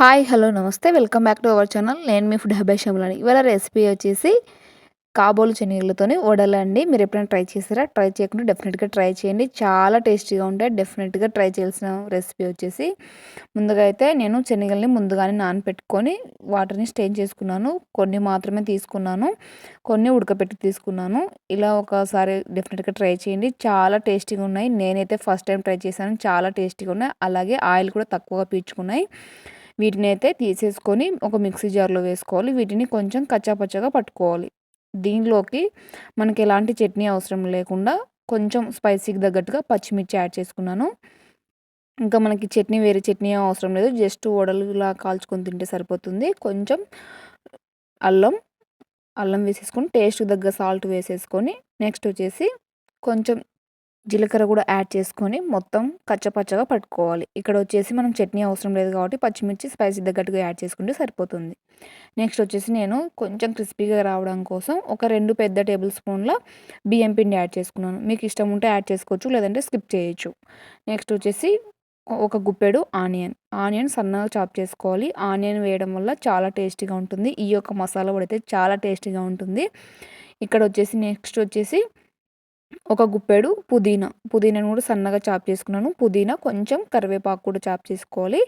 Hi hello నమస్తే. Welcome back to our channel. నేను మీ ఫుడ్ హబై షమ్లని ఇవాళ రెసిపీ వచ్చేసి కాబోలు శనగలతోని వడలండి. మీరు ఎప్పుడైనా ట్రై చేసారా ట్రై చేయకుండా డెఫినెట్గా ట్రై చేయండి. చాలా టేస్టీగా ఉంటాయి. డెఫినెట్గా ట్రై చేయాల్సిన రెసిపీ వచ్చేసి ముందుగా అయితే నేను శనగల్ని ముందుగానే నానపెట్టుకొని వాటర్ని స్టేన్ చేసుకున్నాను. కొన్ని మాత్రమే తీసుకున్నాను. కొన్ని ఉడకపెట్టి తీసుకున్నాను. ఇలా ఒకసారి డెఫినెట్గా ట్రై చేయండి. చాలా టేస్టీగా ఉన్నాయి. నేనైతే ఫస్ట్ టైం ట్రై చేశాను. చాలా టేస్టీగా ఉన్నాయి. అలాగే ఆయిల్ కూడా తక్కువగా పీల్చుకున్నాయి. వీటిని అయితే తీసేసుకొని ఒక మిక్సీ జార్లో వేసుకోవాలి. వీటిని కొంచెం కచ్చాపచ్చగా పట్టుకోవాలి. దీనిలోకి మనకి ఎలాంటి చట్నీ అవసరం లేకుండా కొంచెం స్పైసీకి తగ్గట్టుగా పచ్చిమిర్చి యాడ్ చేసుకున్నాను. ఇంకా మనకి చట్నీ వేరే చట్నీ అవసరం లేదు. జస్ట్ వడలులా కాల్చుకొని తింటే సరిపోతుంది. కొంచెం అల్లం అల్లం వేసేసుకొని టేస్ట్కి తగ్గ సాల్ట్ వేసేసుకొని నెక్స్ట్ వచ్చేసి కొంచెం జీలకర్ర కూడా యాడ్ చేసుకొని మొత్తం కచ్చపచ్చగా పట్టుకోవాలి. ఇక్కడ వచ్చేసి మనం చట్నీ అవసరం లేదు కాబట్టి పచ్చిమిర్చి స్పైసీ తగ్గట్టుగా యాడ్ చేసుకుంటే సరిపోతుంది. నెక్స్ట్ వచ్చేసి నేను కొంచెం క్రిస్పీగా రావడం కోసం ఒక రెండు పెద్ద టేబుల్ స్పూన్ల బియ్యం పిండి యాడ్ చేసుకున్నాను. మీకు ఇష్టం ఉంటే యాడ్ చేసుకోవచ్చు లేదంటే స్కిప్ చేయొచ్చు. నెక్స్ట్ వచ్చేసి ఒక గుప్పెడు ఆనియన్. ఆనియన్ సన్నగా చాప్ చేసుకోవాలి. ఆనియన్ వేయడం వల్ల చాలా టేస్టీగా ఉంటుంది. ఈ యొక్క మసాలా పడితే చాలా టేస్టీగా ఉంటుంది. ఇక్కడ వచ్చేసి నెక్స్ట్ వచ్చేసి ఒక గుప్పెడు పుదీనా. పుదీనాను కూడా సన్నగా చాప్ చేసుకున్నాను. పుదీనా కొంచెం కరివేపాకు కూడా చాప్ చేసుకోవాలి.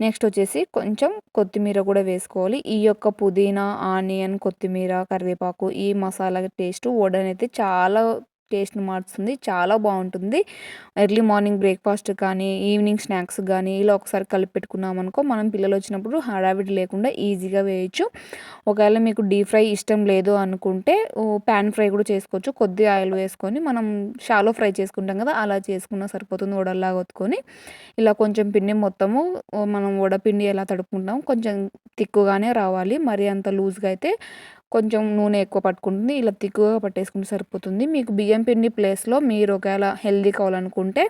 నెక్స్ట్ వచ్చేసి కొంచెం కొత్తిమీర కూడా వేసుకోవాలి. ఈ యొక్క పుదీనా ఆనియన్ కొత్తిమీర కరివేపాకు ఈ మసాలా టేస్ట్ వడనైతే చాలా టేస్ట్ని మార్చుతుంది చాలా బాగుంటుంది. ఎర్లీ మార్నింగ్ బ్రేక్ఫాస్ట్ కానీ ఈవినింగ్ స్నాక్స్ కానీ ఇలా ఒకసారి కలిపి పెట్టుకున్నాం అనుకో మనం పిల్లలు వచ్చినప్పుడు హడావిడి లేకుండా ఈజీగా వేయచ్చు. ఒకవేళ మీకు డీప్ ఫ్రై ఇష్టం లేదు అనుకుంటే ప్యాన్ ఫ్రై కూడా చేసుకోవచ్చు. కొద్ది ఆయిల్ వేసుకొని మనం షాలో ఫ్రై చేసుకుంటాం కదా అలా చేసుకున్నా సరిపోతుంది వడల్లాగా ఒత్తుకొని. ఇలా కొంచెం పిండి మొత్తము మనం వడపిండి ఎలా తడుపుకుంటాం కొంచెం తిక్కుగానే రావాలి. మరి అంత లూజ్గా అయితే కొంచెం నూనె ఎక్కువ పట్టుకుంటుంది ఇలా తిక్కుగా పట్టేసుకుంటే సరిపోతుంది. మీకు బియ్యం పిండి ప్లేస్లో మీరు ఒకవేళ హెల్దీ కావాలనుకుంటే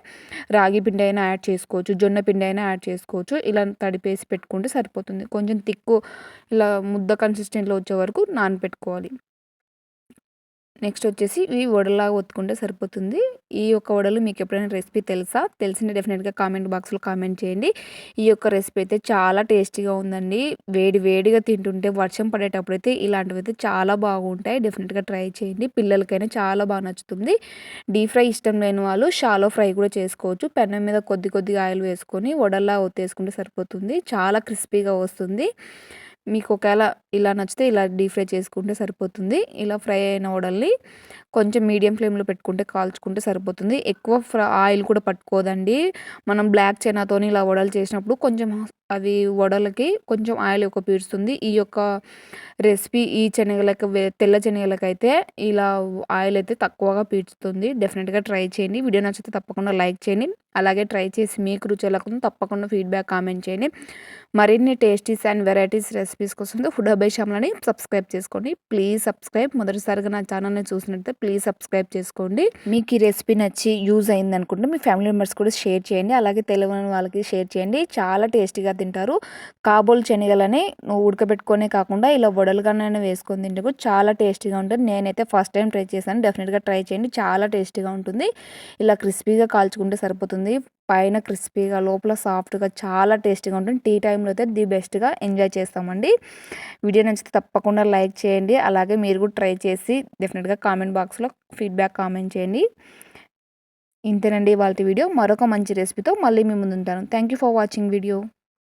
రాగి పిండి అయినా యాడ్ చేసుకోవచ్చు జొన్న పిండి అయినా యాడ్ చేసుకోవచ్చు. ఇలా తడిపేసి పెట్టుకుంటే సరిపోతుంది. కొంచెం తిక్కు ఇలా ముద్ద కన్సిస్టెంట్లో వచ్చే వరకు నానపెట్టుకోవాలి. నెక్స్ట్ వచ్చేసి ఇవి వడలాగా ఒత్తుకుంటే సరిపోతుంది. ఈ యొక్క వడలు మీకు ఎప్పుడైనా రెసిపీ తెలుసా? తెలిసిన డెఫినెట్గా కామెంట్ బాక్స్లో కామెంట్ చేయండి. ఈ యొక్క రెసిపీ అయితే చాలా టేస్టీగా ఉందండి. వేడి వేడిగా తింటుంటే వర్షం పడేటప్పుడు అయితే ఇలాంటివి అయితే చాలా బాగుంటాయి. డెఫినెట్గా ట్రై చేయండి. పిల్లలకైనా చాలా బాగా నచ్చుతుంది. డీప్ ఫ్రై ఇష్టం లేని వాళ్ళు షాలో ఫ్రై కూడా చేసుకోవచ్చు. పెన్నం మీద కొద్ది కొద్దిగా ఆయిల్ వేసుకొని వడల్లా ఒత్తేసుకుంటే సరిపోతుంది. చాలా క్రిస్పీగా వస్తుంది. మీకు ఒకవేళ ఇలా నచ్చితే ఇలా డీప్ ఫ్రై చేసుకుంటే సరిపోతుంది. ఇలా ఫ్రై అయిన వడల్ని కొంచెం మీడియం ఫ్లేమ్లో పెట్టుకుంటే కాల్చుకుంటే సరిపోతుంది. ఎక్కువ ఫ్ర ఆయిల్ కూడా పట్టుకోదండి. మనం బ్లాక్ చైనాతో ఇలా వడలు చేసినప్పుడు కొంచెం అవి వడలకి కొంచెం ఆయిల్ ఎక్కువ పీడుస్తుంది ఈ యొక్క రెసిపీ ఈ శనగలకు తెల్ల శనగలకైతే ఇలా ఆయిల్ అయితే తక్కువగా పీడ్చుతుంది డెఫినెట్గా ట్రై చేయండి. వీడియో నచ్చితే తప్పకుండా లైక్ చేయండి. అలాగే ట్రై చేసి మీకు రుచి లేకుండా తప్పకుండా ఫీడ్బ్యాక్ కామెంట్ చేయండి. మరిన్ని టేస్టీస్ అండ్ వెరైటీస్ రెసిపీస్ కోసం ఫుడ్ అబై ఛానల్ని సబ్స్క్రైబ్ చేసుకోండి. Please subscribe. మొదటిసారిగా నా ఛానల్ని చూసినట్టే ప్లీజ్ సబ్స్క్రైబ్ చేసుకోండి. మీకు ఈ రెసిపీ నచ్చి యూజ్ అయింది అనుకుంటే మీ ఫ్యామిలీ మెంబర్స్ కూడా షేర్ చేయండి. అలాగే తెలియని వాళ్ళకి షేర్ చేయండి. చాలా టేస్టీగా తింటారు. కాబోల్ శనగలని నువ్వు ఉడకబెట్టుకొనే కాకుండా ఇలా వడలుగానే వేసుకొని తింటే చాలా టేస్టీగా ఉంటుంది. నేనైతే ఫస్ట్ టైం ట్రై చేశాను. డెఫినెట్గా ట్రై చేయండి. చాలా టేస్టీగా ఉంటుంది. ఇలా క్రిస్పీగా కాల్చుకుంటే సరిపోతుంది. పైన క్రిస్పీగా లోపల సాఫ్ట్గా చాలా టేస్టీగా ఉంటుంది. టీ టైంలో అయితే ది బెస్ట్గా ఎంజాయ్ చేస్తామండి. వీడియో నచ్చితే తప్పకుండా లైక్ చేయండి. అలాగే మీరు కూడా ట్రై చేసి డెఫినెట్గా కామెంట్ బాక్స్లో ఫీడ్బ్యాక్ కామెంట్ చేయండి. ఇంతేనండి వాళ్ళ వీడియో. మరొక మంచి రెసిపీతో మళ్ళీ మీ ముందు ఉంటాను thank you for watching video.